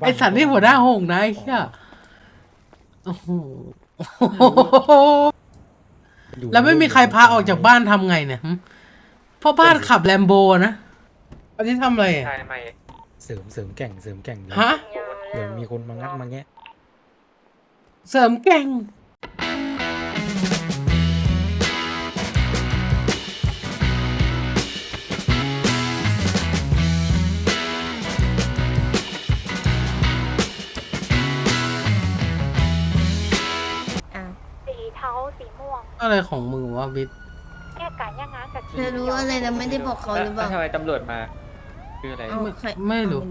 ไอสัตว์นี่หัวหน้าหงนะไอ้เหี้ยโอ้โหแล้วไม่มีใครพาออกจากบ้านทำไงเนี่ยหึพ่อบ้านขับแลมโบนะอันนี้ทำอะไรอะใช่ไม่เสริมเสริมแก่งเสริมแก่งเดี๋ยวฮะ เดี๋ยวมีคนมางัดมาแงะ เสริมเก่ง อะไรของมึงวะวิทย์แก้ไก่ย่างงานกับเธอรู้อะไรแล้วไม่ได้บอกเขาหรือเปล่าทำไมตำรวจมา คืออะไรเอาใคร ไม่รู้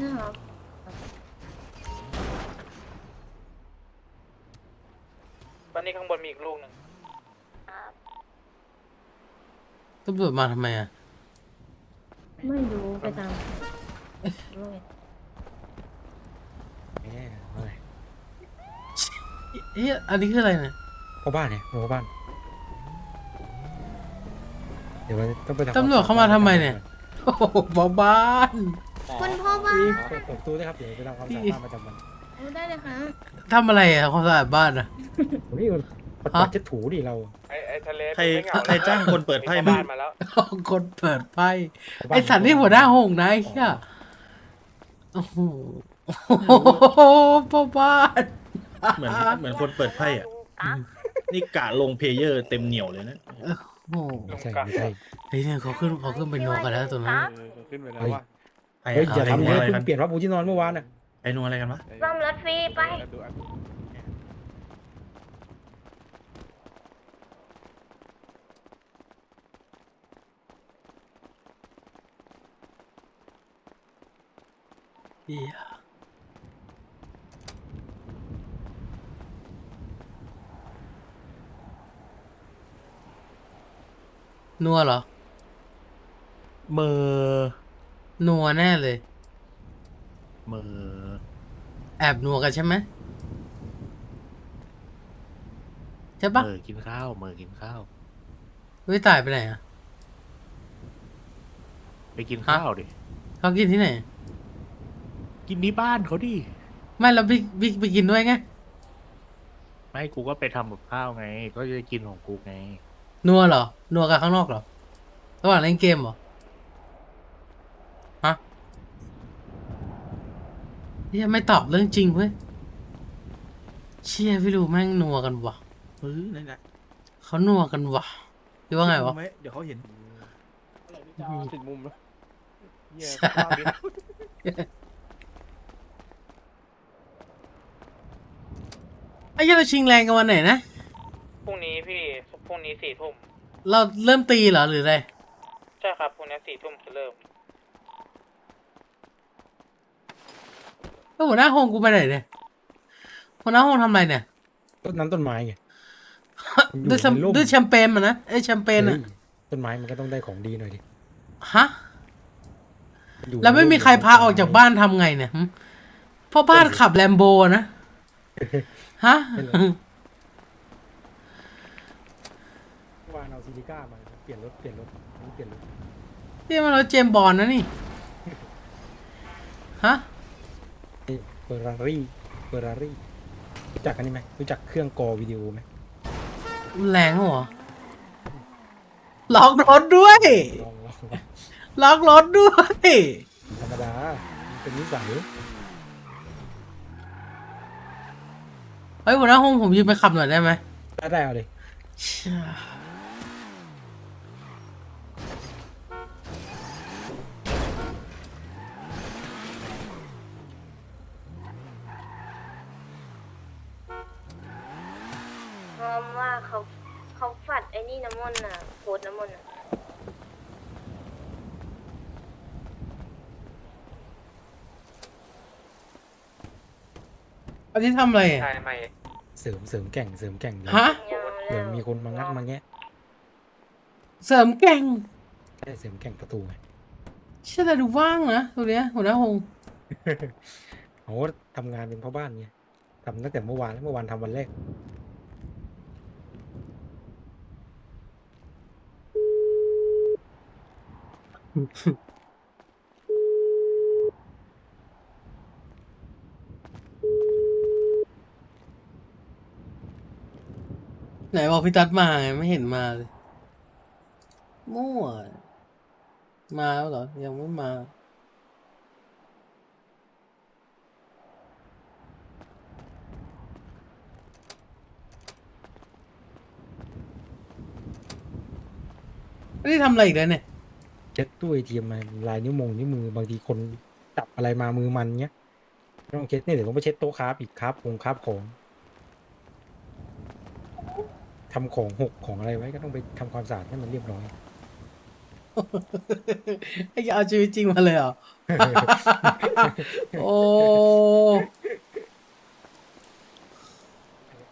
นะครับตอนนี้ข้างบนมีอีกลูกหนึ่งตำรวจมาทำไมอะ ไม่รู้ไปตามแม่อะไร เฮ้ยอันนี้คืออะไรเนี่ยพ่อบ้านเนี่ยพ่อบ้าน เดี๋ยวเราต้องไปทำตำรวจเข้ามาทำไมเนี่ย โอ้โหบ้าบ้านคุณพ่อบ้านเปิดเปิดตู้ด้วยครับ เดี๋ยวไปทำความสะอาดบ้านประจำวันเอาได้เลยค่ะทำอะไรอะความสะอาดบ้านอะผมนี่ปัดฮะปัดเช็ดถูดิเราไอ้ไอ้ทะเลใครใครจ้างคนเปิดไพ่มีมาบ้านมาแล้วคนเปิดไพ่ไอสัตว์นี่หัวหน้าหงนะไอ้เหี้ยโอ้โหพ่อบ้าน เหมือนเหมือนคนเปิดไพ่อะ นี่กะลงเพลเยอร์เต็มเหนียวเลยนะโอ้โหไม่ใช่ไม่ใช่ เฮ้ยเนี่ยเขาขึ้นเขาขึ้นไปโนกันแล้วตรงนั้นขึ้นไปแล้วเฮ้ย ว่าไอ้เฮ้ยอย่าไอ้ทำนัเลวยอะไรคุณกันเปลี่ยนผ้าปูที่นอนเมื่อวานน่ะไอ้นัวอะไรกันวะซ่อมรถฟรีไปเหี้ย นัวเหรอ เมอนัวแน่เลย เมอแอบนัวกันใช่ไหมใช่เมปะอกินข้าวเมอกินข้าววิตายไปไหนอะไปกินข้าวดิเขากินที่ไหน กินที่บ้านเขาดิไม่แล้วบิ๊กบิ๊กไปกินด้วยไง ไม่กูก็ไปทำกับข้าวไง ก็จะกินของกูไง นัวเหรอ นัวกันข้างนอกเหรอ ระหว่างเล่นเกมเหรอ ฮะเฮียไม่ตอบเรื่องจริงเว้ย เชี่ยพี่ดูแม่งนัวกันว่ะเออนั่นแหละเขานัวกันว่ะหรือว่าไงวะ เดี๋ยวเขาเห็นติดมุมแล้วเหี้ยไอ้เหี้ยเราชิงแรงกันวันไหนนะพรุ่งนี้พี่พรุ่ง นี้สี่ทุ่มเราเริ่มตีเหรอหรืออะไรใช่ครับพรุ่งนี้สี่ทุ่มจะเริ่มแล้วหัวหน้าห้องกูไปไหนเนี่ยหัวหน้าห้องทำอะไรเนี่ยต้นน้ำต้นไม้ไง อยู่ด้วยแชมในร่ม ด้วยแชมเปญมันนะไอ้ยแชมเปญอะฮ้ยต้นไม้มันก็ต้องได้ของดีหน่อยดิฮะอยู่แล้วไม่มีใครพาออกจากบ้านทำไงเนี่ยหึพ่อบ้านขับแลมโบนะฮะ เมื่ อวานเอาซิลิก้ามาเปลี่ยนรถเปลี่ยนรถอันนี้เปลี่ยนรถนี่มันรถเจมส์บอลนะนี่ฮะนี่เฟอร์รารี่เฟอร์รารี่รู้จักอันนี้ไหมรู้จักเครื่องกอวิดีโอไหมแรงเหรอล็อกรถด้วยลองลองลองล็อกรถด้วยธรรมดามันเป็นนิสัยเฮ้ยหัวหน้าห้องผมยืมไปขับหน่อยได้ไหมได้ได้เอาเลย เชี่ย ว่าเขาเขาฝัดไอ้นี่น้ำมนต์น่ะโคดน้ำมนต์น่ะอันนี้ทำอะไรอะ ใช่ไม่เสริมเสริมแก่งเสริมแก่งเดี๋ยวฮะเดี๋ยวมีคนมางัดมาแงะเสริมเก่งแค่เสริมแก่งประตูไงเชื่อแต่ดูว่างนะตัวเนี้ยหัวหน้าห้องเขาทำงานเป็นพ่อบ้านไงทำตั้งแต่เมื่อวานแล้วเมื่อวานทำวันแรก ไหนบอกพี่ตัดมาไงไม่เห็นมาเลยมั่ว มาแล้วเหรอ ยังไม่มา นี่ทำอะไรอีกแลยเนี่ย เช็ดตู้ไอทีมมาลายนิ้วมงนิ้วมือบางทีคนจับอะไรมามือมันเงี้ยต้องเช็ดเนี่ยเดี๋ยวต้องไปเช็ดโต๊ะครับอีกครับองครับของทำของหกของอะไรไว้ก็ต้องไปทำความสะอาดให้มันเรียบร้อยไอ้ยเอาชีวิตจริงมาเลยเหรอ โอ้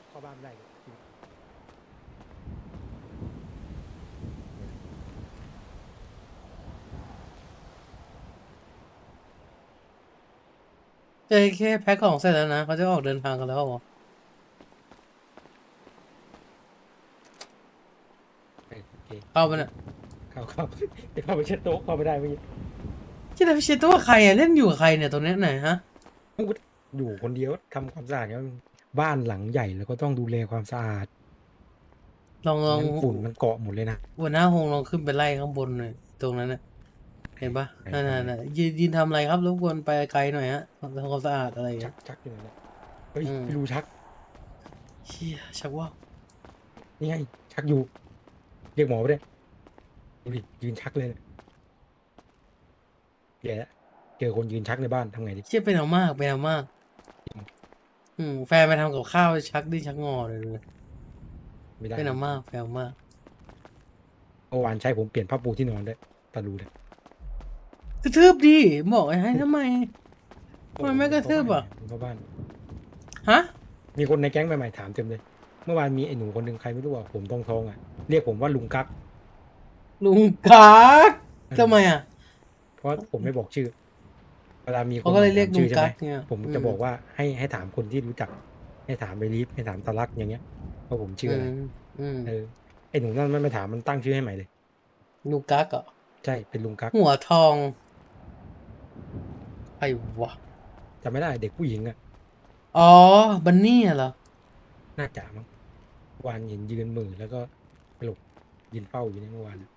เข้าบ้านไม่ได้เลย เจแค่แพ็คของเสร็จแล้วนะเขาจะออกเดินทางกันแล้วเหรอเออโอเคเข้าไปเนี่ยเข้าเข้าจะเข้าไปเช็ดโต๊ะเข้าไม่ได้เมื่อกี้ที่เราพิชิตตัวใครอะเล่นอยู่กับใครเนี่ยตัวเนี้ยไหนฮะอยู่คนเดียวทำความสะอาดเนี่ยบ้านหลังใหญ่แล้วก็ต้องดูแลความสะอาดลองลองงั้นฝุ่นมันเกาะหมดเลยนะ หัวหน้าหงลองขึ้นไปไล่ข้างบนหน่อยตรงนั้นน่ะ เห็นปะไหนนั่นน่ะน่ะยืนยืนทำอะไรครับรบกวนไปไกลหน่อยฮะทำความสะอาดอะไรอย่างชัเงี้กย ชักอยู่ไหนเนี่ยเฮ้ยอืมพี่รูชักเชี่ยชักว่าวนี่ไงชักอยู่ เรียกหมอไปเลยดูดิยืนชักเลยเนี่ยแย่แล้วเจอคนยืนชักในบ้านทำไงดี เชี่ยเป็นเอามากเป็นเอามาก อืมแฟนไปทำกับข้าวชักดิ้นชักงอเลยเลยไม่ได้เป็นเอามากเป็นเอามาก เมื่อวานใช้ผมเปลี่ยนผ้าปูที่นอนด้วยตาดูเลย กระทืบดิบอกไอ้ให้ทำไม ทำไมไม่กระทืบอะพ่อบ้าน ฮะ มีคนในแก๊งใหม่ๆถามเต็มเลย เมื่อวานมีไอ้หนูคนหนึ่งใครไม่รู้ว่าผมทองทองๆอะ เรียกผมว่าลุงกั๊กลุงกักทำไมอะเพราะผมไม่บอกชื่อ เวลามีคนเขาก็เลยเรียกถามชื่อลุงกั๊กใช่ไหมเนี่ยผมอืมจะบอกว่าให้ให้ถามคนที่รู้จัก ให้ถามไปรีฟให้ถามตาลักอย่างเงี้ยว่าผมชื่ออะไรมอืมเออไอ้หนูนั่นไม่ไปถามมันตั้งชื่อให้ใหม่เลย ลุงกักเหรอใช่เป็นลุงกั๊กหัวทอง ไอ้วะ จำไม่ได้เด็กผู้หญิงอะอ๋อ บันนี่เหรอน่าจะมั้งเมื่อวานเห็นยืนมือแล้วก็หลบยืนเฝ้าอยู่ในยเมื่อวานอะ